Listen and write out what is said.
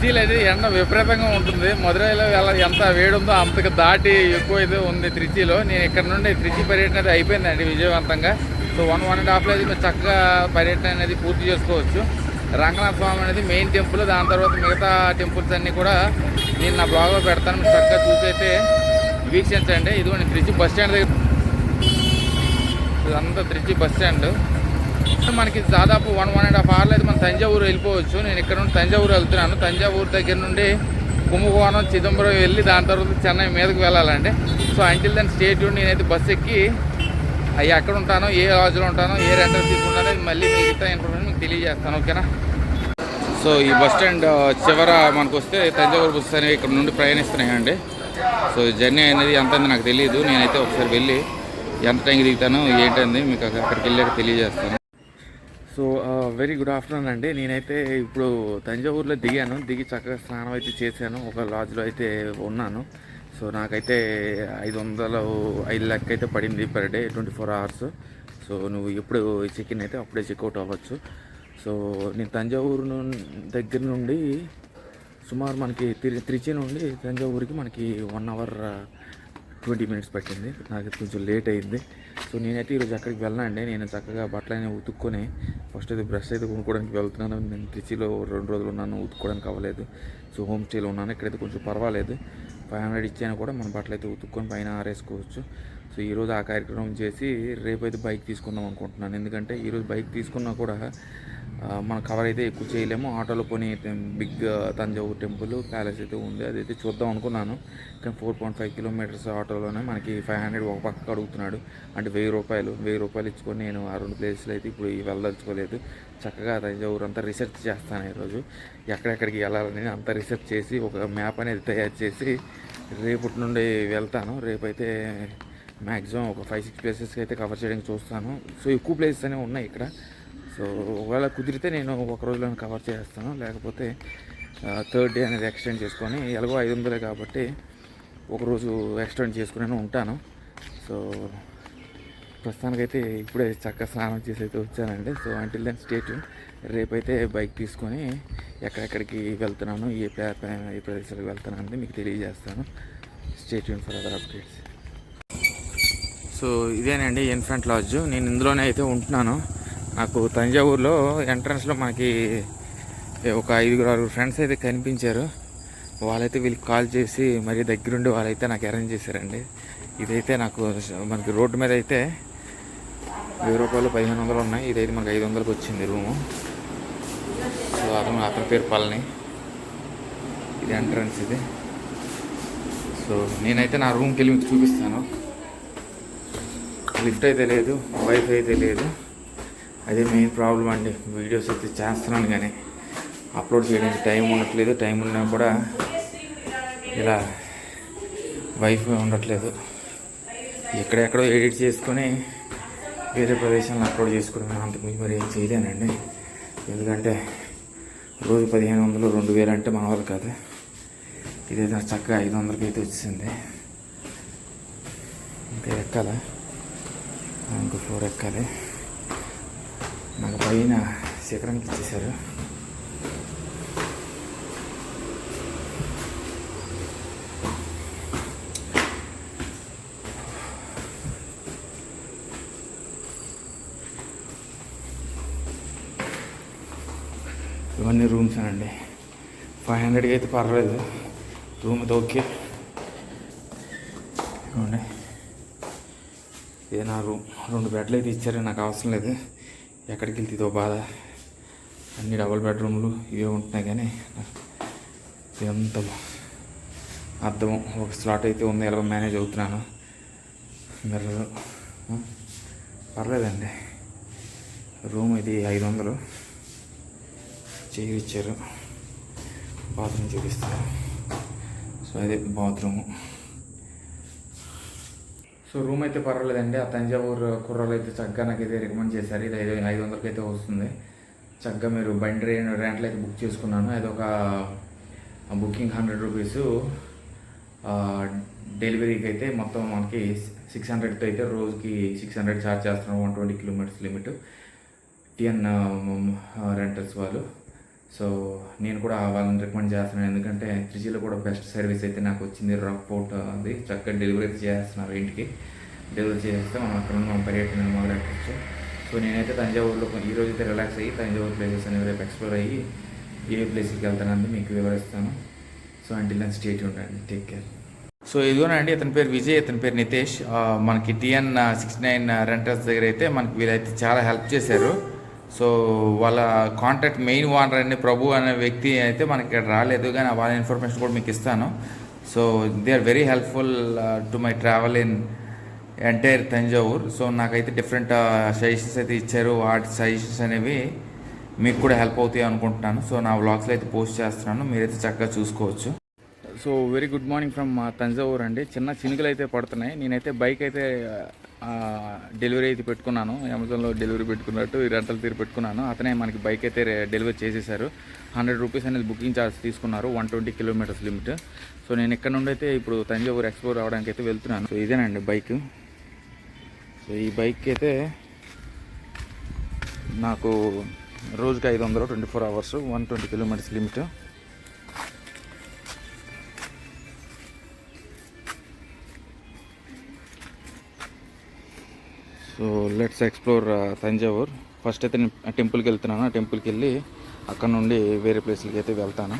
త్రిచీలు అయితే ఎండ విపరీతంగా ఉంటుంది. మధురైలో ఎలా ఎంత వేడి ఉందో అంతకు దాటి ఎక్కువ అయితే ఉంది త్రిచీలో నేను ఇక్కడ నుండి త్రిచి పర్యటన అయితే అయిపోయిందండి విజయవంతంగా. సో వన్ వన్ అండ్ హాఫ్లో అయితే మీరు చక్కగా పర్యటన అనేది పూర్తి చేసుకోవచ్చు. రంగనాథ స్వామి అనేది మెయిన్ టెంపుల్ దాని తర్వాత మిగతా టెంపుల్స్ అన్నీ కూడా నేను నా బ్లాగ్లో పెడతాను. చక్కగా చూసి అయితే వీక్షించండి. ఇదిగోండి త్రిచి బస్ స్టాండ్ దగ్గర. ఇదంతా త్రిచి బస్ స్టాండ్. మనకి దాదాపు వన్ వన్ అండ్ హాఫ్ అవర్లో అయితే మనం తంజావూరు వెళ్ళిపోవచ్చు. నేను ఇక్కడ నుండి తంజావూరు వెళ్తున్నాను. తంజావూరు దగ్గర నుండి కుంభకోణం చిదంబరం వెళ్ళి దాని తర్వాత చెన్నై మీదకి వెళ్ళాలండి. సో అంటిల్ దాని స్టేట్ నేనైతే బస్ ఎక్కి అవి ఎక్కడ ఉంటానో ఏ లాడ్జ్లో ఉంటానో ఏ రెంటర్ తీసుకుంటానో మళ్ళీ మిగతా ఇన్ఫర్మేషన్ మీకు తెలియజేస్తాను. ఓకేనా? సో ఈ బస్ స్టాండ్ చివర మనకు వస్తే తంజావూరు బస్సు అనేవి ఇక్కడ నుండి ప్రయాణిస్తున్నాయండి. సో జర్నీ అనేది ఎంత నాకు తెలియదు నేనైతే ఒకసారి వెళ్ళి ఎంత టైంకి దిగుతాను ఏంటంది మీకు అక్కడికి వెళ్ళాక తెలియజేస్తాను. సో వెరీ గుడ్ ఆఫ్టర్నూన్ అండి. నేనైతే ఇప్పుడు తంజావూరులో దిగాను. దిగి చక్కగా స్నానం అయితే చేశాను. ఒక లాజ్లో అయితే ఉన్నాను. సో నాకైతే ఐదు వందలు ఐదు లెక్క అయితే పడింది per day twenty four hours so నువ్వు ఎప్పుడు చెక్ ఇన్ అయితే అప్పుడే చెక్అవుట్ అవ్వచ్చు. సో నేను తంజావూరు దగ్గర నుండి సుమారు మనకి తిరి త్రిచి నుండి తంజావూరుకి మనకి వన్ అవర్ ట్వంటీ మినిట్స్ పట్టింది. నాకు కొంచెం లేట్ అయింది. సో నేనైతే ఈరోజు అక్కడికి వెళ్ళనండి నేను చక్కగా బట్టలైనా ఉతుక్కొని ఫస్ట్ అయితే బ్రష్ అయితే కొనుక్కోవడానికి వెళ్తున్నాను. నేను త్రిచిలో రెండు రోజులు ఉన్నాను ఉతుక్కోవడానికి అవ్వలేదు. సో హోమ్ స్టేలో ఉన్నాను. ఇక్కడైతే కొంచెం పర్వాలేదు. ఫైవ్ హండ్రెడ్ ఇచ్చాను కూడా. మన బట్టలు అయితే ఉతుక్కొని పైన ఆరేసుకోవచ్చు. సో ఈరోజు ఆ కార్యక్రమం చేసి రేపు అయితే బైక్ తీసుకుందాం అనుకుంటున్నాను. ఎందుకంటే ఈరోజు బైక్ తీసుకున్నా కూడా మన కవర్ అయితే ఎక్కువ చేయలేము. ఆటోలో పోనీ బిగ్ తంజావూరు టెంపుల్ ప్యాలెస్ అయితే ఉంది. అదైతే చూద్దాం అనుకున్నాను. కానీ ఫోర్ పాయింట్ ఫైవ్ కిలోమీటర్స్ ఆటోలోనే మనకి ఫైవ్ హండ్రెడ్ ఒక పక్కకు అడుగుతున్నాడు. అంటే వెయ్యి రూపాయలు వెయ్యి రూపాయలు ఇచ్చుకొని నేను ఆ రెండు ప్లేస్లు అయితే ఇప్పుడు వెళ్ళదలుచుకోలేదు. చక్కగా తంజావూరు అంతా రీసెర్చ్ చేస్తాను ఈరోజు. ఎక్కడెక్కడికి వెళ్ళాలని అంతా రీసెర్చ్ చేసి ఒక మ్యాప్ అనేది తయారు చేసి రేపటి నుండి వెళ్తాను. రేపైతే మ్యాక్సిమం ఒక ఫైవ్ సిక్స్ ప్లేసెస్కి అయితే కవర్ చేయడానికి చూస్తాను. సో ఎక్కువ ప్లేసెస్ అనేవి ఉన్నాయి ఇక్కడ. సో ఒకవేళ కుదిరితే నేను ఒక రోజులో కవర్ చేస్తాను. లేకపోతే థర్డ్ డే అనేది ఎక్స్టెండ్ చేసుకొని ఎలాగో ఐదు వందలే కాబట్టి ఒకరోజు ఎక్స్టెండ్ చేసుకుని ఉంటాను. సో ప్రస్తుతానికైతే ఇప్పుడే చక్కగా స్నానం చేసి అయితే వచ్చానండి సో అంటిల్ దెన్ స్టేట్ రేపైతే బైక్ తీసుకొని ఎక్కడెక్కడికి వెళ్తున్నాను ఏ ప్లే ఏ ప్రదేశాలకు వెళ్తున్నాను అనేది మీకు తెలియజేస్తాను. State for other updates so ఇదేనండి ఇన్ఫ్రంట్ లాడ్జ్ నేను ఇందులోనే అయితే ఉంటున్నాను. నాకు తంజావూరులో ఎంట్రన్స్లో మనకి ఒక ఐదుగురు ఆరుగురు ఫ్రెండ్స్ అయితే కనిపించారు. వాళ్ళైతే వీళ్ళకి కాల్ చేసి మరీ దగ్గరుండి వాళ్ళైతే నాకు అరేంజ్ చేశారండి. ఇదైతే నాకు మనకి రోడ్డు మీద అయితే వెయ్యి రూపాయలు పదిహేను వందలు ఉన్నాయి. ఇదైతే మనకి ఐదు వందలకు వచ్చింది రూము. సో అతను అతని పేరు పళని. ఇది ఎంట్రన్స్ ఇది. సో నేనైతే నా రూమ్కి వెళ్ళి మీకు చూపిస్తాను. లిఫ్ట్ అయితే లేదు వైఫ్ అయితే లేదు. అదే మెయిన్ ప్రాబ్లం అండి. వీడియోస్ అయితే చేస్తున్నాను కానీ అప్లోడ్ చేయడానికి టైం ఉండట్లేదు. టైం ఉన్నా కూడా ఇలా వైఫై ఉండట్లేదు. ఎక్కడెక్కడో ఎడిట్ చేసుకొని వేరే ప్రదేశాలను అప్లోడ్ చేసుకోవడం అంతకు మరి ఏం చేయలేనండి. ఎందుకంటే రోజు పదిహేను వందలు రెండు వేలు అంటే మన వాళ్ళు కాదు. ఇదైతే చక్కగా ఐదు వందలకి అయితే వచ్చింది. ఇంకా ఎక్కాలా? ఇంకో ఫ్లోర్ ఎక్కాలి. నాకు పైన శిఖరానికి ఇచ్చేసారు ఇవన్నీ రూమ్స్ అండి ఫైవ్ హండ్రెడ్కి అయితే పర్వాలేదు రూమ్ అయితే ఓకే ఇవ్వండి ఇదే నా రూమ్. రెండు బెడ్లు అయితే ఇచ్చారు. నాకు అవసరం లేదు. ఎక్కడికి వెళ్తుందో బాధ. అన్ని డబుల్ బెడ్రూమ్లు ఇవే ఉంటున్నాయి కానీ ఎంత అర్థం. ఒక స్లాట్ అయితే ఉంది ఎలా మేనేజ్ అవుతున్నాను. మీరు పర్లేదండి. రూమ్ ఇది ఐదు వందలు. చైర్ ఇచ్చారు. బాత్రూమ్ చూపిస్తారు సో అదే బాత్రూము సో రూమ్ అయితే పర్వాలేదండి. ఆ తంజావూరు కుర్రలు అయితే చక్కగా నాకు అయితే రికమెండ్ చేశారు. ఇది ఐదు ఐదు వందలకి అయితే వస్తుంది. చక్కగా మీరు బండి రెంట్లు అయితే బుక్ చేసుకున్నాను. అది ఒక బుకింగ్ హండ్రెడ్ రూపీస్. డెలివరీకి అయితే మొత్తం మనకి సిక్స్ హండ్రెడ్తో అయితే రోజుకి సిక్స్ హండ్రెడ్ ఛార్జ్ చేస్తున్నాం. One twenty kilometres limit. TN rentals వాళ్ళు. సో నేను కూడా వాళ్ళని రికమెండ్ చేస్తున్నాను. ఎందుకంటే త్రిజీలో కూడా బెస్ట్ సర్వీస్ అయితే నాకు వచ్చింది. రక్పోర్ట్ అది. చక్కగా డెలివరీ అయితే చేస్తున్నారు ఇంటికి. డెలివరీ చేస్తే మనం అక్కడ మనం పర్యటన మొదలెట్టచ్చు. సో నేనైతే తంజావూరులో ఈ రోజు అయితే రిలాక్స్ అయ్యి తంజావూరు ప్లేసెస్ అనేవి రేపు ఎక్స్ప్లోర్ అయ్యి ఏ ప్లేస్కి వెళ్తానని మీకు వివరిస్తాను. సో అంటే ఇలా స్టేట్ ఉండండి టేక్ కేర్ సో ఇదిగోనండి ఇతని పేరు విజయ్ ఇతని పేరు నితేష్. మనకి టిఎన్ సిక్స్టీ నైన్ రెంటర్స్ దగ్గర అయితే మనకి వీళ్ళైతే చాలా హెల్ప్ చేశారు. సో వాళ్ళ కాంటాక్ట్ మెయిన్ ఓనర్ అనే ప్రభు అనే వ్యక్తి అయితే మనకి ఇక్కడ రాలేదు కానీ వాళ్ళ ఇన్ఫర్మేషన్ కూడా మీకు ఇస్తాను. So they are very helpful to my travel in entire Thanjavur so నాకైతే డిఫరెంట్ సజెషన్స్ uh, అయితే ఇచ్చారు. వాటి సజెషన్స్ అనేవి మీకు కూడా హెల్ప్ అవుతాయి అనుకుంటున్నాను. సో నా వ్లాగ్స్లో అయితే పోస్ట్ చేస్తున్నాను. మీరైతే చక్కగా చూసుకోవచ్చు. So very good morning from Thanjavur అండి. చిన్న చినుకులు అయితే పడుతున్నాయి. నేనైతే బైక్ అయితే డెలివరీ అయితే పెట్టుకున్నాను. అమెజాన్లో డెలివరీ పెట్టుకున్నట్టు ఈ రెంటల్ తీరు పెట్టుకున్నాను. అతనే మనకి బైక్ అయితే డెలివరీ చేసేసారు. హండ్రెడ్ రూపీస్ అనేది బుకింగ్ ఛార్జ్ తీసుకున్నారు. One twenty kilometres limit. So నేను ఇక్కడ నుండి అయితే ఇప్పుడు తంజావూరు ఎక్స్ప్లోర్ అవడానికి అయితే వెళ్తున్నాను. సో ఇదేనండి బైక్. సో ఈ బైక్ అయితే నాకు రోజుకి ఐదు వందలు twenty four hours one twenty kilometres limit. So let's explore Thanjavur first అయితే నేను టెంపుల్కి వెళ్తున్నాను. ఆ టెంపుల్కి వెళ్ళి అక్కడ నుండి వేరే ప్లేస్లకి అయితే వెళ్తాను.